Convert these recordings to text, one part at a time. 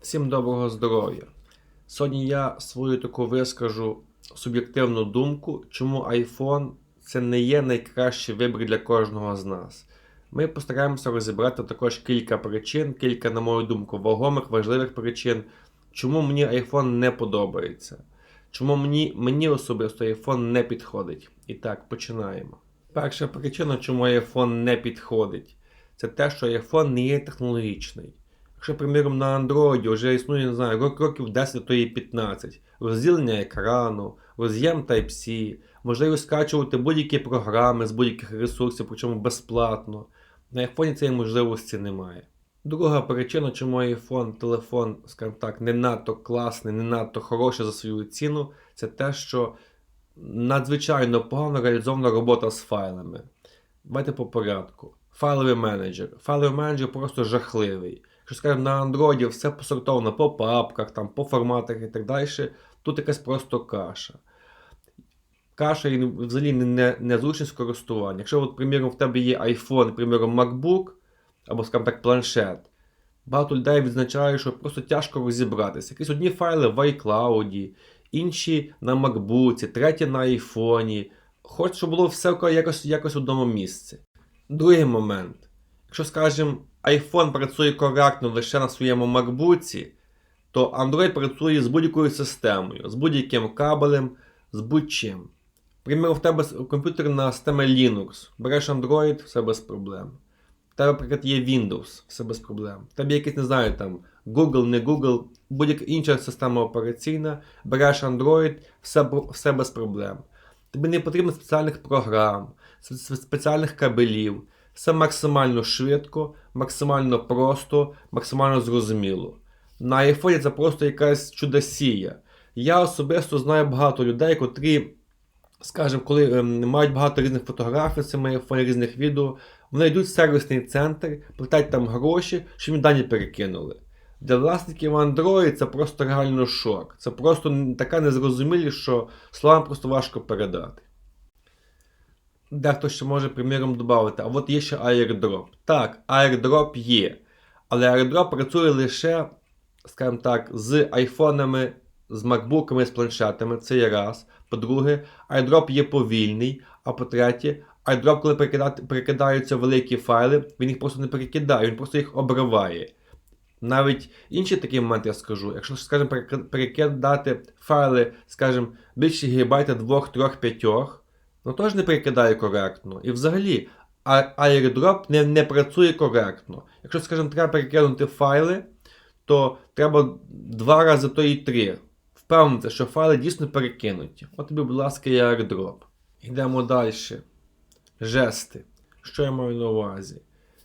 Всім доброго здоров'я. Сьогодні я свою таку вискажу суб'єктивну думку, чому iPhone це не є найкращий вибір для кожного з нас. Ми постараємося розібрати також кілька причин, кілька, на мою думку, вагомих, важливих причин, чому мені iPhone не подобається. Чому мені, мені особисто iPhone не підходить. І так, починаємо. Перша причина, чому iPhone не підходить, це те, що iPhone не є технологічний. Якщо, приміром, на Android вже існує, не знаю, рок- років 10 то і 15, розділення екрану, роз'єм Type-C, можливість скачувати будь-які програми з будь-яких ресурсів, причому безплатно. На iPhone цієї можливості немає. Друга причина, чому iPhone телефон, скажімо так, не надто класний, не надто хороший за свою ціну, це те, що надзвичайно погано реалізована робота з файлами. Давайте по порядку. Файловий менеджер. Файловий менеджер просто жахливий. Якщо скажемо, на Android все посортовано по папках, там, по форматах і так далі, тут якась просто каша. Каша і взагалі не- не, незручність користування. Якщо, от, приміром, в тебе є iPhone, приміром, MacBook, або, скажімо так, планшет, багато людей відзначає, що просто тяжко розібратися. Якісь одні файли в iCloud, інші на MacBook, треті на iPhone. Хоч щоб було все якось, якось в одному місці. Другий момент. Якщо, скажімо, iPhone працює коректно лише на своєму MacBook, то Android працює з будь-якою системою, з будь-яким кабелем, з будь-чим. Приміром, в тебе комп'ютер на системі Linux. Береш Android, все без проблем. В тебе, наприклад, є Windows, все без проблем. В тебе якийсь, не знаю, там Google, не Google, будь-яка інша система операційна, береш Android, все, все без проблем. Тобі не потрібно спеціальних програм, спеціальних кабелів. Все максимально швидко, максимально просто, максимально зрозуміло. На iPhone це просто якась чудосія. Я особисто знаю багато людей, котрі, скажімо, коли ем, мають багато різних фотографій з цими iPhone, різних відео, вони йдуть в сервісний центр, платять там гроші, щоб їм дані перекинули. Для власників Android це просто реально шок. Це просто така незрозумілість, що словам просто важко передати. Дехто ще може, приміром, додати, а от є ще airdrop. Так, airdrop є. Але airdrop працює лише, скажімо так, з айфонами, з макбуками, з планшетами. Це є раз. По-друге, airdrop є повільний. А по-третє, airdrop, коли перекидаються великі файли, він їх просто не перекидає, він просто їх обриває. Навіть інший такий момент я скажу. Якщо, скажімо, перекидати файли, скажімо, більше гігабайта 2, 3, 5, ну теж не перекидає коректно. І взагалі, airdrop не, не працює коректно. Якщо, скажімо, треба перекинути файли, то треба два рази то і три. Впевнитися, що файли дійсно перекинуті. От тобі, будь ласка, є airdrop. Йдемо далі. Жести. Що я маю на увазі?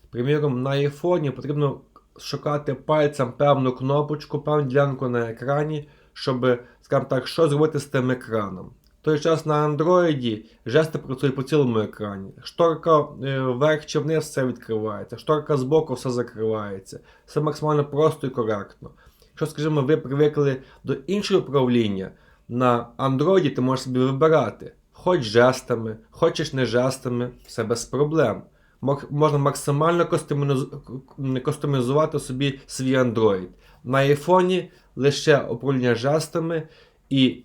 Приміром, на iPhone потрібно шукати пальцем певну кнопочку, певну ділянку на екрані, щоб, скажімо так, що зробити з тим екраном. Той час на Android жести працюють по цілому екрані. Шторка е, вверх чи вниз все відкривається, шторка збоку все закривається. Все максимально просто і коректно. Якщо, скажімо, ви привикли до іншого управління, на Android ти можеш собі вибирати. Хоч жестами, хочеш не жестами, все без проблем. Можна максимально костюмізувати собі свій Android. На iPhone лише управління жестами, і,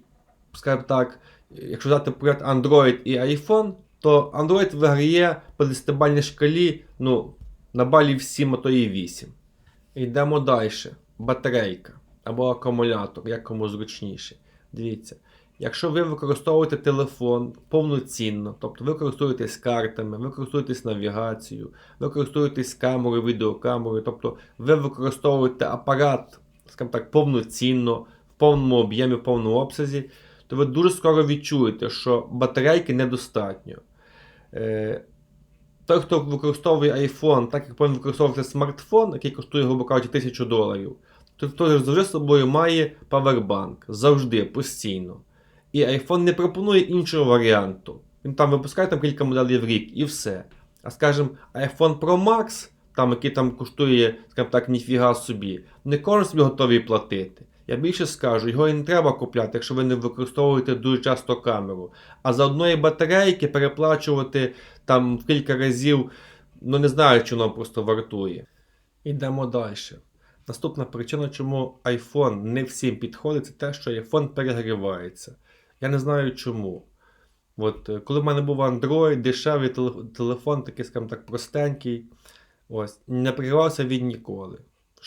скажімо так, якщо взяти поряд Android і iPhone, то Android виграє по 10-бальній шкалі ну, на балів 7, а то і 8. Йдемо далі. Батарейка або акумулятор, як кому зручніше. Дивіться, якщо ви використовуєте телефон повноцінно, тобто ви користуєтесь картами, ви користуєтесь навігацією, ви користуєтесь камерою, відеокамерою, тобто ви використовуєте апарат, скажімо так, повноцінно, в повному об'ємі, в повному обсязі, то ви дуже скоро відчуєте, що батарейки недостатньо. Е, той, хто використовує iPhone, так як повинен використовувати смартфон, який коштує, грубо кажучи, 1000 доларів, то хто завжди з собою має павербанк. Завжди, постійно. І iPhone не пропонує іншого варіанту. Він там випускає там кілька моделей в рік і все. А скажімо, iPhone Pro Max, там, який там коштує, скажімо так, ніфіга собі, не кожен собі готовий платити. Я більше скажу, його і не треба купляти, якщо ви не використовуєте дуже часто камеру. А за одної батарейки переплачувати там в кілька разів, ну не знаю, чи воно просто вартує. Йдемо далі. Наступна причина, чому iPhone не всім підходить, це те, що iPhone перегрівається. Я не знаю чому. От, коли в мене був Android, дешевий телефон, такий, скажімо так, простенький, ось, не перегрівався він ніколи.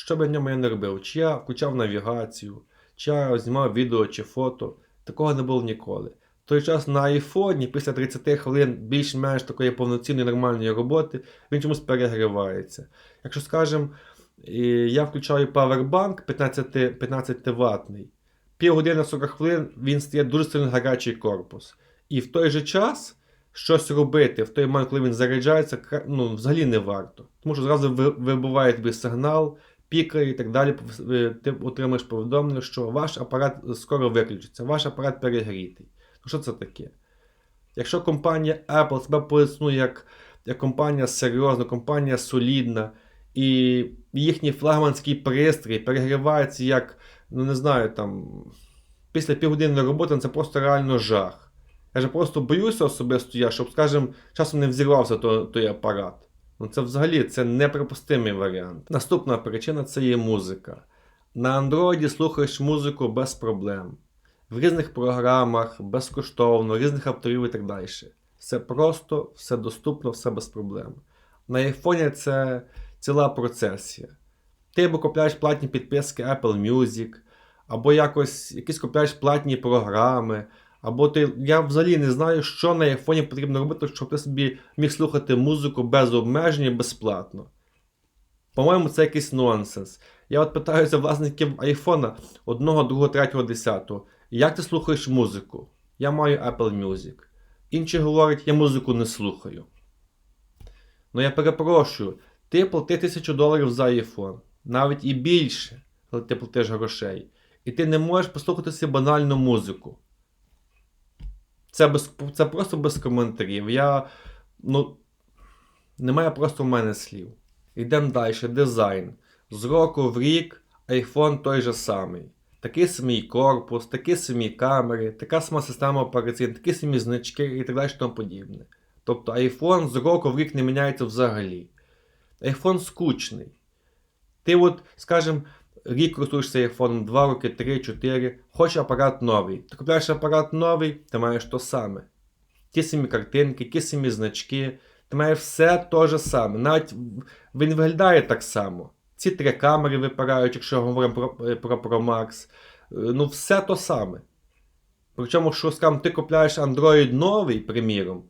Що би в ньому я не робив? Чи я включав навігацію, чи я знімав відео чи фото, такого не було ніколи. В той час на айфоні після 30 хвилин більш-менш такої повноцінної нормальної роботи він чомусь перегрівається. Якщо скажемо, я включаю Powerbank 15, 15 ватний. Півгодини 40 хвилин він стає дуже сильно гарячий корпус. І в той же час щось робити в той момент, коли він заряджається, ну, взагалі не варто. Тому що зразу ви- вибиває тобі сигнал, пікає і так далі. Ти отримаєш повідомлення, що ваш апарат скоро виключиться, ваш апарат перегрітий. Ну що це таке? Якщо компанія Apple себе позиціонує як, як компанія серйозна, компанія солідна, і їхній флагманський пристрій перегрівається як, ну не знаю, там, після півгодини роботи це просто реально жах. Я же просто боюся особисто я, щоб, скажімо, часом не взірвався той апарат. Ну це взагалі це неприпустимий варіант. Наступна причина це є музика. На Android слухаєш музику без проблем. В різних програмах, безкоштовно, різних авторів і так далі. Все просто, все доступно, все без проблем. На iPhone це ціла процесія. Ти або купляєш платні підписки Apple Music, або якось якісь купляєш платні програми, або ти. Я взагалі не знаю, що на iPhone потрібно робити, щоб ти собі міг слухати музику без обмежень і безплатно. По-моєму, це якийсь нонсенс. Я от питаюся власників айфона 1, 2, 3, 10. Як ти слухаєш музику? Я маю Apple Music. Інші говорять, я музику не слухаю. Ну я перепрошую, ти плати тисячу доларів за iPhone, навіть і більше, коли ти платиш грошей. І ти не можеш послухати собі банальну музику. Це, без, це просто без коментарів. Я. Ну, немає просто в мене слів. Йдемо далі. Дизайн. З року в рік iPhone той же самий. Такий самий корпус, такі самі камери, така сама система операційна, такі самі значки і так далі тому подібне. Тобто iPhone з року в рік не міняється взагалі. iPhone скучний. Ти от, скажімо, рік користуєшся iPhone 2 роки, 3, 4, хочеш апарат новий. Ти купляєш апарат новий, ти маєш то саме. Ті самі картинки, ті самі значки, ти маєш все те же саме. Навіть він виглядає так само. Ці три камери випирають, якщо говоримо про, е, про Max. Е, Ну, все то саме. Причому, що скажімо, ти купляєш Android новий, приміром,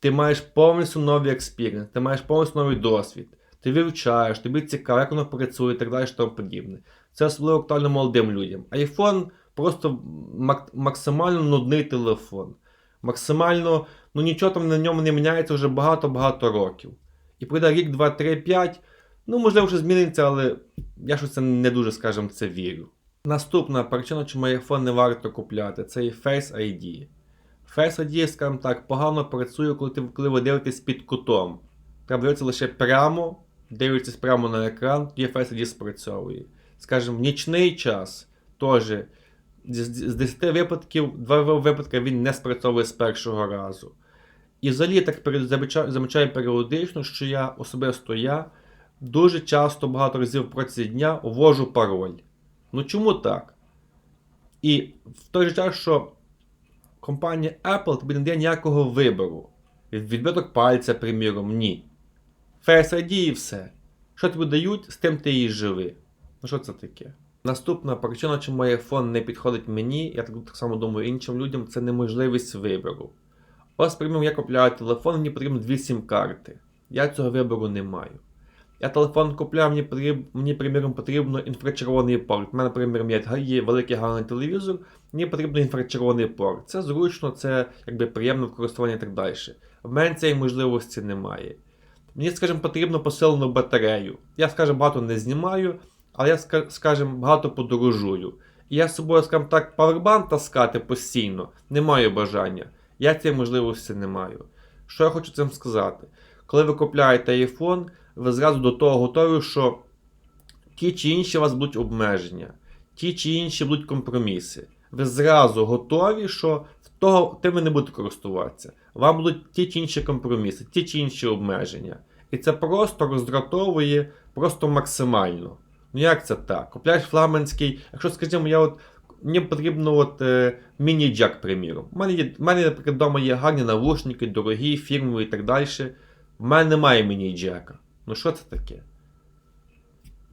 ти маєш повністю новий експірієнс, ти маєш повністю новий досвід. Ти вивчаєш, тобі цікаво, як воно працює і так далі, і тому подібне. Це особливо актуально молодим людям. iPhone просто мак- максимально нудний телефон. Максимально, ну нічого там на ньому не міняється вже багато-багато років. І пройде рік, 2, 3, 5. Ну, можливо, що зміниться, але я щось не дуже, скажімо, це вірю. Наступна причина, чому iPhone не варто купляти, це і Face ID. Face ID, скажімо так, погано працює, коли, коли ви дивитесь під кутом. Треба дивитися лише прямо, дивитесь прямо на екран, тоді спрацьовує. Скажімо, в нічний час теж з, з 10 випадків, 2 випадки він не спрацьовує з першого разу. І взагалі так замічаю періодично, що я особисто я дуже часто багато разів протягом дня ввожу пароль. Ну чому так? І в той же час, що компанія Apple тобі не дає ніякого вибору. Відбиток пальця, приміром, ні. Face і все. Що тобі дають, з тим ти і живи. Ну що це таке? Наступна причина, чому iPhone не підходить мені, я так, так само думаю, іншим людям, це неможливість вибору. Ось, приміром, я купляю телефон, мені потрібно дві сім-карти. Я цього вибору не маю. Я телефон купляв, мені, мені приміром, потрібно інфрачервоний порт. У мене, приміром, є, великий гарний телевізор, мені потрібно інфрачервоний порт. Це зручно, це якби приємно в користуванні і так далі. В мене цієї можливості немає. Мені, скажімо, потрібно посилену батарею. Я, скажімо, багато не знімаю, але я, скажімо, багато подорожую. І я з собою, скажімо так, павербанк таскати постійно не маю бажання. Я цієї можливості не маю. Що я хочу цим сказати? Коли ви купляєте iPhone, ви зразу до того готові, що ті чи інші у вас будуть обмеження, ті чи інші будуть компроміси. Ви зразу готові, що того тим не будете користуватися. Вам будуть ті чи інші компроміси, ті чи інші обмеження. І це просто роздратовує просто максимально. Ну як це так? Купляєш флагманський, якщо, скажімо, я от. Мені потрібно от, е, міні-джек, приміром. У мене, є, в мене, наприклад, вдома є гарні навушники, дорогі, фірмові і так далі. В мене немає міні-джека. Ну що це таке?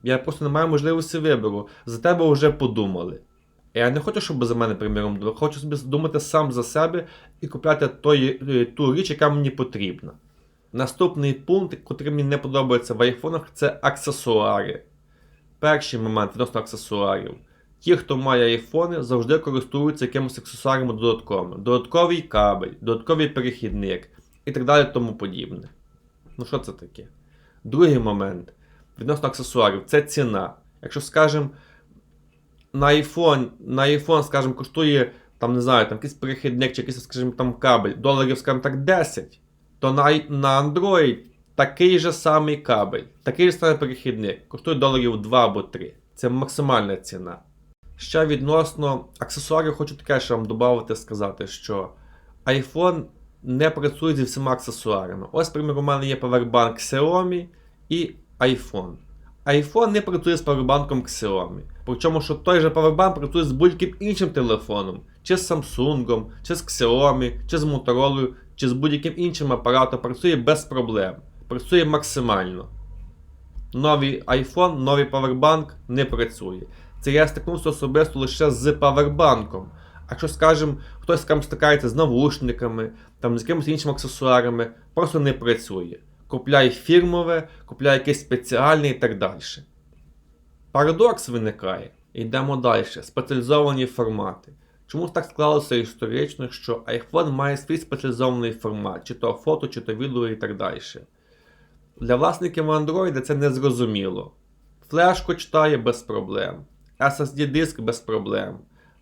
Я просто не маю можливості вибору. За тебе вже подумали. Я не хочу, щоб за мене, приміром, думали. хочу собі думати сам за себе і купляти той, е, ту річ, яка мені потрібна. Наступний пункт, який мені не подобається в айфонах, це аксесуари. Перший момент відносно аксесуарів. Ті, хто має айфони, завжди користуються якимось аксесуарами додатковими. Додатковий кабель, додатковий перехідник і так далі тому подібне. Ну що це таке? Другий момент відносно аксесуарів це ціна. Якщо скажемо, на iPhone, на iPhone, скажімо, коштує там, не знаю, там якийсь перехідник чи якийсь, скажімо, там кабель, доларів, скажімо так, 10, то на, на Android такий же самий кабель, такий же самий перехідник, коштує доларів 2 або 3. Це максимальна ціна. Ще відносно аксесуарів, хочу таке ще вам додати сказати, що iPhone не працює зі всіма аксесуарами. Ось, приміром, у мене є павербанк Xiaomi і iPhone. iPhone не працює з павербанком Xiaomi. Причому, що той же павербанк працює з будь-яким іншим телефоном, чи з Samsung, чи з Xiaomi, чи з Motorola, чи з будь-яким іншим апаратом, працює без проблем. Працює максимально. Новий iPhone, новий павербанк не працює. Це я стикнувся особисто лише з павербанком. А якщо, скажімо, хтось там стикається з навушниками, там з якимись іншими аксесуарами, просто не працює. Купляй фірмове, купляй якесь спеціальне і так далі. Парадокс виникає. Йдемо далі. Спеціалізовані формати. Чому так склалося історично, що iPhone має свій спеціалізований формат, чи то фото, чи то відео і так далі. Для власників Android це не зрозуміло. Флешку читає без проблем. SSD диск без проблем.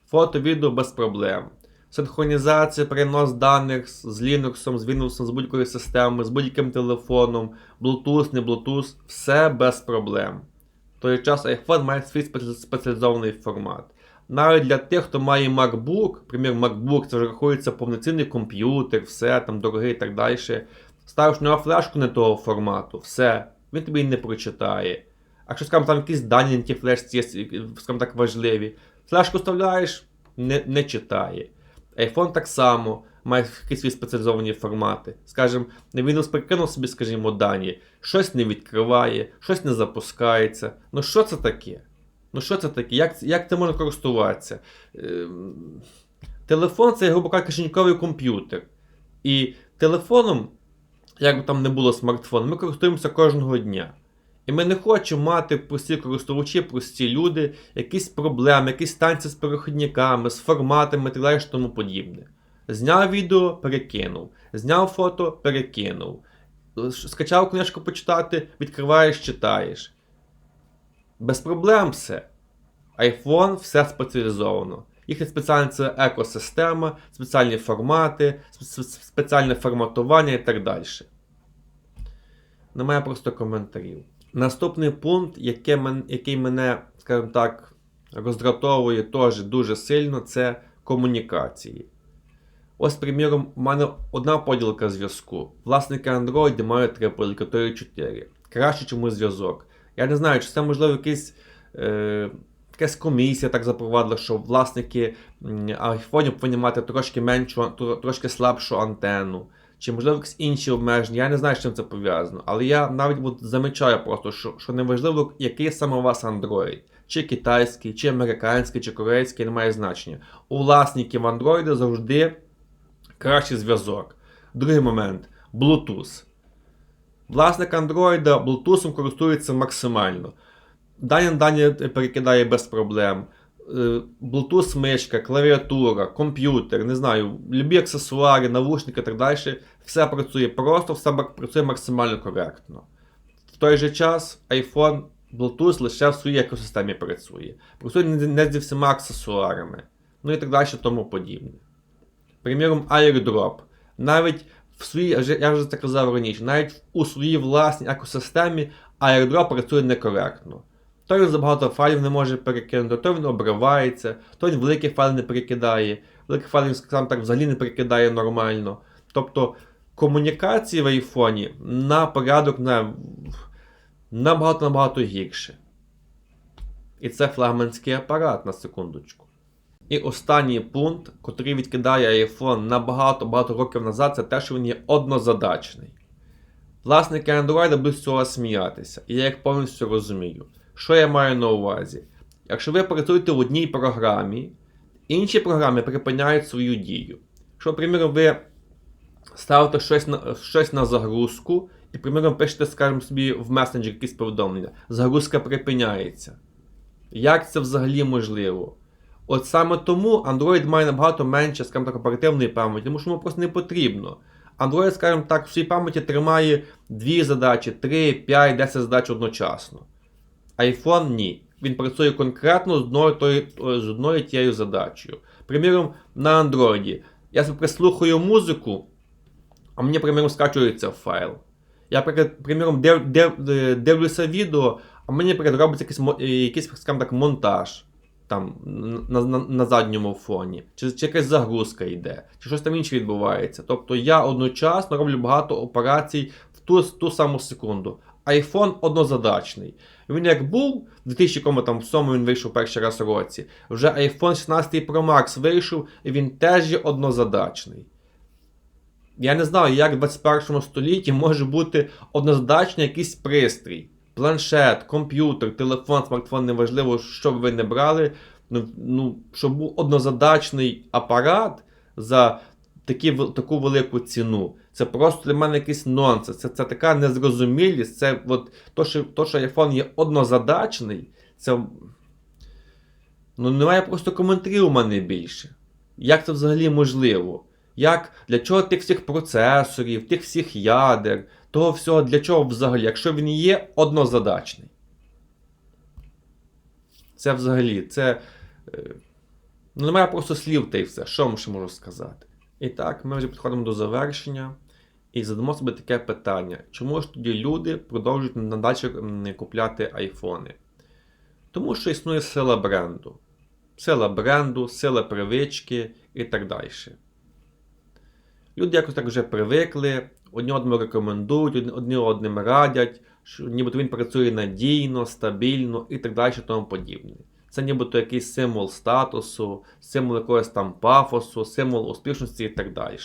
Фото, відео без проблем. Синхронізація, перенос даних з Linux, з Windows, з будь-якої системи, з будь-яким телефоном, Bluetooth, не Bluetooth, все без проблем. В той час iPhone має свій спеціалізований формат. Навіть для тих, хто має MacBook, примір MacBook, це вже рахується повноцінний комп'ютер, все там дорогий і так далі. Ставиш нього флешку не того формату, все, він тобі не прочитає. А якщо, скажімо, там якісь дані на тій флешці є, скажімо так, важливі, флешку вставляєш, не, не читає. iPhone так само має якісь свої спеціалізовані формати. Скажімо, Windows прикинув собі, скажімо, дані, щось не відкриває, щось не запускається. Ну що це таке? Ну що це таке? Як, як це можна користуватися? Ем, Телефон це, грубо кажучи, кишеньковий комп'ютер. І телефоном, як би там не було смартфоном, ми користуємося кожного дня. І ми не хочемо мати прості користувачі, прості люди, якісь проблеми, якісь станції з переходниками, з форматами і так тому подібне. Зняв відео, перекинув. Зняв фото, перекинув. Скачав книжку почитати, відкриваєш, читаєш. Без проблем все. iPhone все спеціалізовано. Їхня спеціальна це екосистема, спеціальні формати, спеціальне форматування і так далі. Немає просто коментарів. Наступний пункт, який, мене, скажімо так, роздратовує теж дуже сильно, це комунікації. Ось, приміром, у мене одна поділка зв'язку. Власники Android мають три поділки, то є 4. Краще, чому зв'язок. Я не знаю, чи це можливо якийсь. Е, Якась комісія так запровадила, що власники айфонів повинні мати трошки меншу, трошки слабшу антенну. Чи можливо якісь інші обмеження, я не знаю, з чим це пов'язано. Але я навіть от замічаю просто, що, що неважливо, який саме у вас Android. Чи китайський, чи американський, чи корейський, не має значення. У власників Android завжди кращий зв'язок. Другий момент Bluetooth. Власник Android Bluetooth користується максимально. Дані дані перекидає без проблем. Е, Bluetooth мишка, клавіатура, комп'ютер, не знаю, любі аксесуари, навушники і так далі. Все працює просто, все працює максимально коректно. В той же час iPhone Bluetooth лише в своїй екосистемі працює. Працює не зі всіма аксесуарами. Ну і так далі, тому подібне. Приміром, AirDrop. Навіть в своїй, я вже- це казав раніше, навіть у своїй власній екосистемі AirDrop працює некоректно. То він забагато файлів не може перекинути, то він обривається, то він великі файли не перекидає, великі файли він сам так взагалі не перекидає нормально. Тобто комунікації в айфоні на порядок на, набагато-набагато гірше. І це флагманський апарат на секундочку. І останній пункт, який відкидає iPhone на багато-багато років назад, це те, що він є однозадачний. Власники Android будуть з цього сміятися, і я їх повністю розумію. Що я маю на увазі? Якщо ви працюєте в одній програмі, інші програми припиняють свою дію. Якщо, приміром, ви ставите щось на, щось на загрузку, і, приміром, пишете, скажімо собі, в месенджер якісь повідомлення, загрузка припиняється. Як це взагалі можливо? От саме тому Android має набагато менше, скажімо так, оперативної пам'яті, тому що йому просто не потрібно. Android, скажімо так, в своїй пам'яті тримає 2 задачі, 3, 5, 10 задач одночасно. iPhone ні. Він працює конкретно з одною, тою, з одною тією задачею. Приміром, на Android. Я прислухаю музику, а мені, приміром, скачується файл. Я, приміром, див, див, дивлюся відео, а мені, наприклад, робиться якийсь, якийсь скажімо так, монтаж там на, на, на задньому фоні, чи, чи якась загрузка йде, чи щось там інше відбувається. Тобто я одночасно роблю багато операцій в ту, ту саму секунду. iPhone однозадачний. Він як був в 2007 він вийшов перший раз році, вже iPhone 16 Pro Max вийшов, і він теж є однозадачний. Я не знаю, як в 21 столітті може бути однозадачний якийсь пристрій. Планшет, комп'ютер, телефон, смартфон, неважливо, що б ви не брали. Ну, ну, щоб був однозадачний апарат за такі, таку велику ціну. Це просто для мене якийсь нонсенс. Це, це така незрозумілість. Це от, то, що, то, що iPhone є однозадачний, це. Ну, немає просто коментарів у мене більше. Як це взагалі можливо? Як, для чого тих всіх процесорів, тих всіх ядер, того всього для чого взагалі, якщо він є однозадачний? Це взагалі, це. е, Ну, немає просто слів та й все. Що вам ще можу сказати? І так, ми вже підходимо до завершення і задамо собі таке питання: чому ж тоді люди продовжують надалі м, купляти айфони? Тому що існує сила бренду. Сила бренду, сила привички і так далі. Люди якось так вже привикли, одні одному рекомендують, одні- одним радять, що нібито він працює надійно, стабільно і так далі, тому подібне. Це нібито якийсь символ статусу, символ якогось там пафосу, символ успішності і так далі.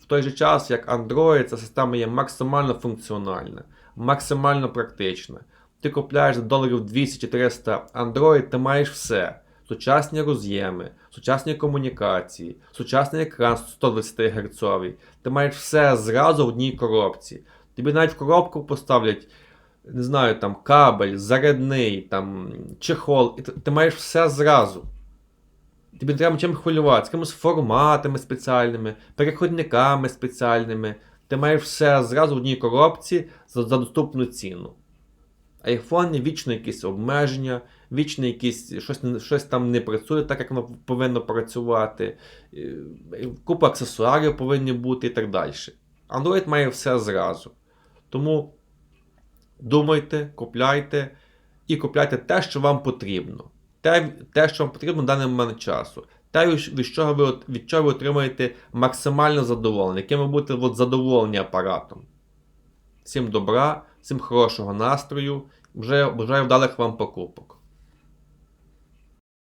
В той же час, як Android, ця система є максимально функціональна, максимально практична. Ти купляєш за доларів 200-400 Android, ти маєш все. Сучасні роз'єми, сучасні комунікації, сучасний екран 120 Гц. Ти маєш все зразу в одній коробці. Тобі навіть в коробку поставлять, не знаю, там кабель, зарядний, там чехол, і ти, ти маєш все зразу. Тобі треба чим хвилюватися, якимись форматами спеціальними, переходниками спеціальними. Ти маєш все зразу в одній коробці за, за доступну ціну. iPhone вічно якісь обмеження, вічно якісь щось, щось там не працює так, як воно повинно працювати. Купа аксесуарів повинні бути і так далі. Android має все зразу. Тому думайте, купляйте і купляйте те, що вам потрібно. Те, те що вам потрібно в даний момент часу. Те, від чого ви, від чого ви отримаєте максимально задоволення, яким ви будете от, задоволені апаратом. Всім добра, всім хорошого настрою. Вже бажаю вдалих вам покупок.